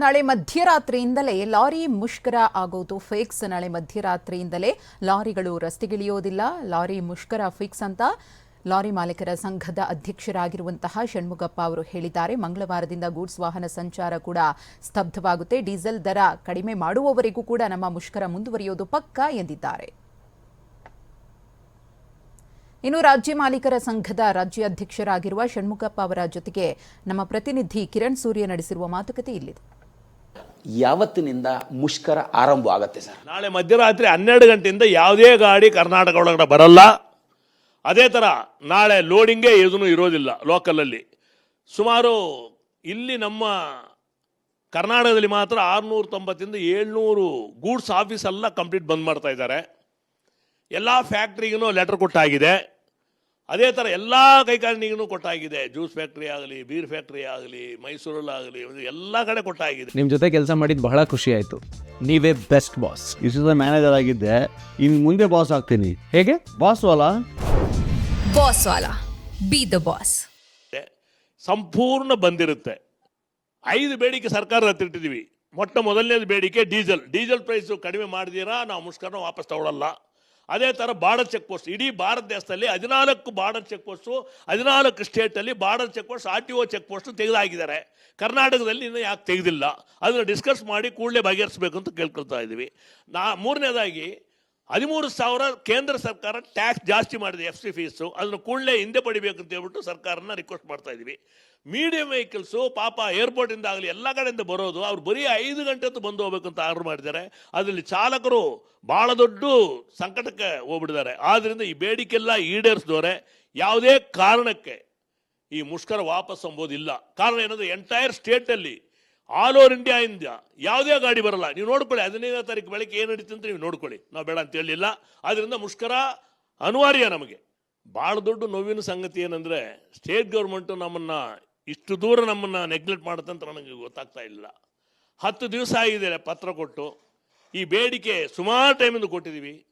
ನಾಳೆ ಮಧ್ಯರಾತ್ರಿಯಿಂದಲೇ ಲಾರಿ ಮುಷ್ಕರ ಆಗೋದು ಫಿಕ್ಸ್. ನಾಳೆ ಮಧ್ಯರಾತ್ರಿಯಿಂದಲೇ ಲಾರಿಗಳು ರಸ್ತೆಗಿಳಿಯೋದಿಲ್ಲ. ಲಾರಿ ಮುಷ್ಕರ ಫಿಕ್ಸ್ ಅಂತ ಲಾರಿ ಮಾಲೀಕರ ಸಂಘದ ಅಧ್ಯಕ್ಷರಾಗಿರುವಂತಹ ಷಣ್ಮುಗಪ್ಪ ಅವರು ಹೇಳಿದ್ದಾರೆ. ಮಂಗಳವಾರದಿಂದ ಗೂಡ್ಸ್ ವಾಹನ ಸಂಚಾರ ಕೂಡ ಸ್ತಬ್ಧವಾಗುತ್ತೆ. ಡೀಸೆಲ್ ದರ ಕಡಿಮೆ ಮಾಡುವವರೆಗೂ ಕೂಡ ನಮ್ಮ ಮುಷ್ಕರ ಮುಂದುವರಿಯೋದು ಪಕ್ಕಾ ಎಂದಿದ್ದಾರೆ. ಇನ್ನು ರಾಜ್ಯ ಮಾಲೀಕರ ಸಂಘದ ರಾಜ್ಯ ಅಧ್ಯಕ್ಷರಾಗಿರುವ ಷಣ್ಮುಗಪ್ಪ ಅವರ ಜೊತೆಗೆ ನಮ್ಮ ಪ್ರತಿನಿಧಿ ಕಿರಣ್ ಸೂರ್ಯ ನಡೆಸಿರುವ ಮಾತುಕತೆ ಇಲ್ಲಿದೆ. ಯಾವತ್ತಿನಿಂದ ಮುಷ್ಕರ ಆರಂಭ ಆಗತ್ತೆ ಸರ್? ನಾಳೆ ಮಧ್ಯರಾತ್ರಿ ಹನ್ನೆರಡು ಗಂಟೆಯಿಂದ ಯಾವುದೇ ಗಾಡಿ ಕರ್ನಾಟಕ ಒಳಗಡೆ ಬರಲ್ಲ. ಅದೇ ಥರ ನಾಳೆ ಲೋಡಿಂಗೇ ಇದೂ ಇರೋದಿಲ್ಲ ಲೋಕಲಲ್ಲಿ ಸುಮಾರು ಇಲ್ಲಿ ನಮ್ಮ ಕರ್ನಾಟಕದಲ್ಲಿ ಮಾತ್ರ ಆರುನೂರ ತೊಂಬತ್ತಿಂದ ಏಳ್ನೂರು ಗೂಡ್ಸ್ ಆಫೀಸ್ ಎಲ್ಲ ಕಂಪ್ಲೀಟ್ ಬಂದ್ ಮಾಡ್ತಾ ಇದ್ದಾರೆ. ಎಲ್ಲ ಫ್ಯಾಕ್ಟ್ರಿಗೂ ಲೆಟರ್ ಕೊಟ್ಟಾಗಿದೆ. ಅದೇ ಥರ ಎಲ್ಲ ಕೈಗಾರಿಕೆಗೂ ಕೊಟ್ಟಾಗಿದೆ. ಜ್ಯೂಸ್ ಫ್ಯಾಕ್ಟ್ರಿ ಆಗಲಿ ಬೀರ್ ಫ್ಯಾಕ್ಟ್ರಿ ಆಗಲಿ ಮೈಸೂರಲ್ಲಾಗಲಿ ಎಲ್ಲ ಕಡೆ ಕೊಟ್ಟಾಗಿದೆ. ನಿಮ್ಮ ಜೊತೆ ಕೆಲಸ ಮಾಡಿದ್ದು ಬಹಳ ಖುಷಿ ಆಯಿತು. ನೀವೇ best boss. Is is manager ಆಗಿದ್ದೆ. ಇನ್ನು ಮುಂದೆ ಬಾಸ್ ಆಗ್ತೀನಿ. ಹೇಗೆ? ಬಾಸ್ ವಾಲಾ? ಬಾಸ್ ವಾಲ. ಬಿ ದ ಬಾಸ್ ಸಂಪೂರ್ಣ ಬಂದಿರುತ್ತೆ. ಐದು ಬೇಡಿಕೆ ಸರ್ಕಾರ ಹತ್ತಿಟ್ಟಿದ್ದೀವಿ ಮೊಟ್ಟ ಮೊದಲನೇದು ಬೇಡಿಕೆ ಡೀಸೆಲ್. ಡೀಸೆಲ್ ಪ್ರೈಸು ಕಡಿಮೆ ಮಾಡಿದೀರಾ? ನಾವು ಮುಷ್ಕರನ ವಾಪಸ್ ತಗೊಳ್ಳಲ್ಲ ಅದೇ ಥರ ಬಾರ್ಡರ್ ಚೆಕ್ ಪೋಸ್ಟ್, ಇಡೀ ಭಾರತ ದೇಶದಲ್ಲಿ ಹದಿನಾಲ್ಕು ಬಾರ್ಡರ್ ಚೆಕ್ ಪೋಸ್ಟು, ಹದಿನಾಲ್ಕು ಸ್ಟೇಟಲ್ಲಿ border check post, R T O check post ತೆಗೆದಾಗಿದ್ದಾರೆ. ಕರ್ನಾಟಕದಲ್ಲಿ ಇನ್ನೂ ಯಾಕೆ ತೆಗೆದಿಲ್ಲ? ಅದನ್ನು ಡಿಸ್ಕಸ್ ಮಾಡಿ ಕೂಡಲೇ ಬಗೆಹರಿಸಬೇಕು ಅಂತ ಕೇಳ್ಕೊಳ್ತಾ ಇದ್ದೀವಿ. ನಾ, ಮೂರನೇದಾಗಿ ಹದಿಮೂರು ಸಾವಿರ ಕೇಂದ್ರ ಸರ್ಕಾರ ಟ್ಯಾಕ್ಸ್ ಜಾಸ್ತಿ ಮಾಡಿದೆ ಎಫ್ ಸಿ ಫೀಸು. ಅದನ್ನು ಕೂಡಲೇ ಹಿಂದೆ ಪಡಿಬೇಕು ಅಂತ ಹೇಳ್ಬಿಟ್ಟು ಸರ್ಕಾರನ ರಿಕ್ವೆಸ್ಟ್ ಮಾಡ್ತಾ ಇದ್ದೀವಿ. ಮೀಡಿಯಂ ವೆಹಿಕಲ್ಸು ಪಾಪ ಏರ್ಪೋರ್ಟಿಂದ ಆಗಲಿ ಎಲ್ಲ ಕಡೆಯಿಂದ ಬರೋದು. ಅವ್ರು ಬರೀ ಐದು ಗಂಟೆ ಹೊತ್ತು ಬಂದು ಹೋಗ್ಬೇಕು ಅಂತ ಆರ್ಡರ್ ಮಾಡಿದ್ದಾರೆ. ಅದರಲ್ಲಿ ಚಾಲಕರು ಭಾಳ ದೊಡ್ಡ ಸಂಕಟಕ್ಕೆ ಹೋಗ್ಬಿಟ್ಟಿದ್ದಾರೆ. ಆದ್ದರಿಂದ ಈ ಬೇಡಿಕೆಲ್ಲ ಈಡೇರಿಸಿದವರೆ, ಯಾವುದೇ ಕಾರಣಕ್ಕೆ ಈ ಮುಷ್ಕರ ವಾಪಸ್ ಅಂಬೋದಿಲ್ಲ ಕಾರಣ ಏನಂದರೆ ಎಂಟೈರ್ ಸ್ಟೇಟಲ್ಲಿ ಆಲ್ ಓವರ್ ಇಂಡಿಯಾ ಇಂದ ಯಾವುದೇ ಗಾಡಿ ಬರಲ್ಲ. ನೀವು ನೋಡ್ಕೊಳ್ಳಿ, ಹದಿನೈದನೇ ತಾರೀಕು ಬೆಳಗ್ಗೆ ಏನು ನಡೀತು ಅಂತ ನೀವು ನೋಡ್ಕೊಳ್ಳಿ. ನಾವು ಬೇಡ ಅಂತ ಹೇಳಿಲ್ಲ. ಆದ್ದರಿಂದ ಮುಷ್ಕರ ಅನಿವಾರ್ಯ ನಮಗೆ. ಭಾಳ ದೊಡ್ಡ ನೋವಿನ ಸಂಗತಿ ಏನಂದ್ರೆ ಸ್ಟೇಟ್ ಗೌರ್ಮೆಂಟು ನಮ್ಮನ್ನ ಇಷ್ಟು ದೂರ ನಮ್ಮನ್ನ ನೆಗ್ಲೆಕ್ಟ್ ಮಾಡುತ್ತಂತ ನನಗೆ ಗೊತ್ತಾಗ್ತಾ ಇಲ್ಲ. ಹತ್ತು ದಿವಸ ಆಗಿದೆ ಪತ್ರ ಕೊಟ್ಟು. ಈ ಬೇಡಿಕೆ ಸುಮಾರು ಟೈಮಿಂದ ಕೊಟ್ಟಿದ್ದೀವಿ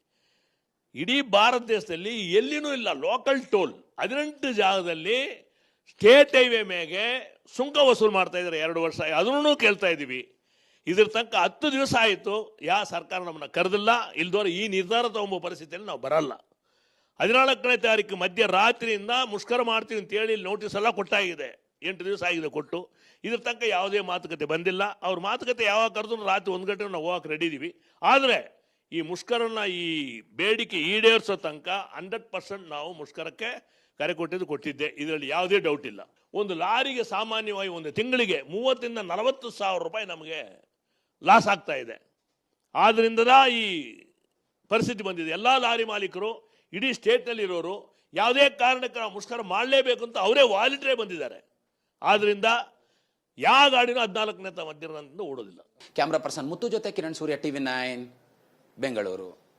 ಇಡೀ ಭಾರತ ದೇಶದಲ್ಲಿ ಎಲ್ಲಿನೂ ಇಲ್ಲ ಲೋಕಲ್ ಟೋಲ್ ಹದಿನೆಂಟು ಜಾಗದಲ್ಲಿ ಸ್ಟೇಟ್ ಹೈವೇ ಮೇಲೆ ಸುಂಕ ವಸೂಲು ಮಾಡ್ತಾ ಇದ್ದಾರೆ ಎರಡು ವರ್ಷ, ಅದನ್ನು ಕೇಳ್ತಾ ಇದ್ದೀವಿ. ಇದ್ರ ತನಕ ಹತ್ತು ದಿವಸ ಆಯಿತು ಯಾವ ಸರ್ಕಾರ ನಮ್ಮನ್ನ ಕರೆದಿಲ್ಲ, ಇಲ್ದೋರ ಈ ನಿರ್ಧಾರ ತಗೊಂಬೋ ಪರಿಸ್ಥಿತಿಯಲ್ಲಿ ನಾವು ಬರಲ್ಲ. ಹದಿನಾಲ್ಕನೇ ತಾರೀಕು ಮಧ್ಯರಾತ್ರಿಯಿಂದ ಮುಷ್ಕರ ಮಾಡ್ತೀವಿ ಅಂತೇಳಿ ನೋಟಿಸ್ ಎಲ್ಲ ಕೊಟ್ಟಾಗಿದೆ. ಎಂಟು ದಿವಸ ಆಗಿದೆ ಕೊಟ್ಟು. ಇದ್ರ ತನಕ ಯಾವುದೇ ಮಾತುಕತೆ ಬಂದಿಲ್ಲ. ಅವ್ರ ಮಾತುಕತೆ ಯಾವಾಗ ಕರೆದ್ರು ರಾತ್ರಿ ಒಂದು ಗಂಟೆ ನಾವು ಹೋಗಕ್ಕೆ ರೆಡಿ ಇದ್ದೀವಿ ಆದರೆ ಈ ಮುಷ್ಕರನ್ನ ಈ ಬೇಡಿಕೆ ಈಡೇರಿಸೋ ತನಕ ಹಂಡ್ರೆಡ್ ಪರ್ಸೆಂಟ್ ನಾವು ಮುಷ್ಕರಕ್ಕೆ ಕರೆ ಕೊಟ್ಟಿದ್ದು ಕೊಟ್ಟಿದ್ದೆ. ಇದರಲ್ಲಿ ಯಾವುದೇ ಡೌಟ್ ಇಲ್ಲ. ಒಂದು ಲಾರಿಗೆ ಸಾಮಾನ್ಯವಾಗಿ ಒಂದು ತಿಂಗಳಿಗೆ ಮೂವತ್ತರಿಂದ ನಲವತ್ತು ಸಾವಿರ ರೂಪಾಯಿ ನಮಗೆ ಲಾಸ್ ಆಗ್ತಾ ಇದೆ. ಆದ್ದರಿಂದ ಈ ಪರಿಸ್ಥಿತಿ ಬಂದಿದೆ. ಎಲ್ಲ ಲಾರಿ ಮಾಲೀಕರು, ಇಡೀ ಸ್ಟೇಟ್ನಲ್ಲಿ ಇರೋರು ಯಾವುದೇ ಕಾರಣಕ್ಕೆ ನಾವು ಮುಷ್ಕರ ಮಾಡಲೇಬೇಕು ಅಂತ ಅವರೇ ವಾಲಿಟ್ರೇ ಬಂದಿದ್ದಾರೆ. ಆದ್ದರಿಂದ ಯಾವ ಗಾಡಿನೂ ಹದಿನಾಲ್ಕನೇ ಮಧ್ಯಾಹ್ನದಿಂದ ಓಡೋದಿಲ್ಲ. ಕ್ಯಾಮ್ರಾ ಪರ್ಸನ್ ಮುತ್ತು ಜೊತೆ ಕಿರಣ್ ಸೂರ್ಯ ಟಿವಿ ನೈನ್ ಬೆಂಗಳೂರು